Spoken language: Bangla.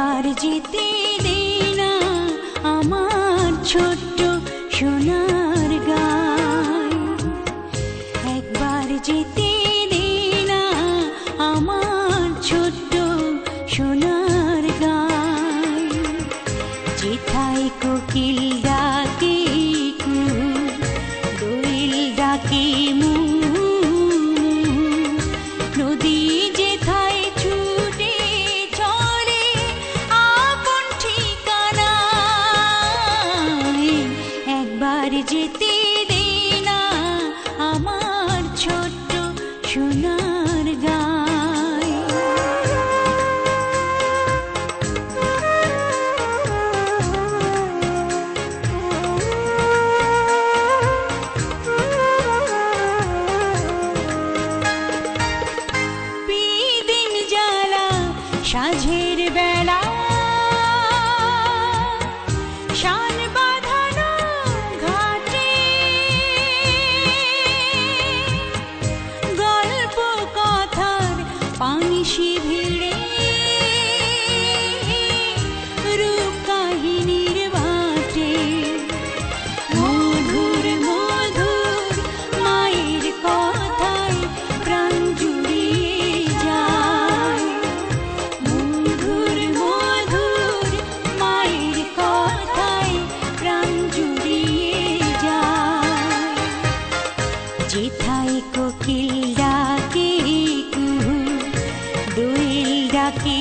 আর জিতে দেনা আমার ছোট্ট সোনার গান। একবার জিতে দেনা আমার ছোট্ট সোনার গান। যেথায় কোকিল ডাকে দোল ডাকে একবার যেতে দে না আমার ছোট্ট সোনার পানিশি ভিড়ে। রূপ কাহিনীর বাটে মধুর মধুর মায়ের কথায় প্রাণ জুড়িয়ে যায়। মধুর মধুর মায়ের কথায় প্রাণ দোয়েল ডাকে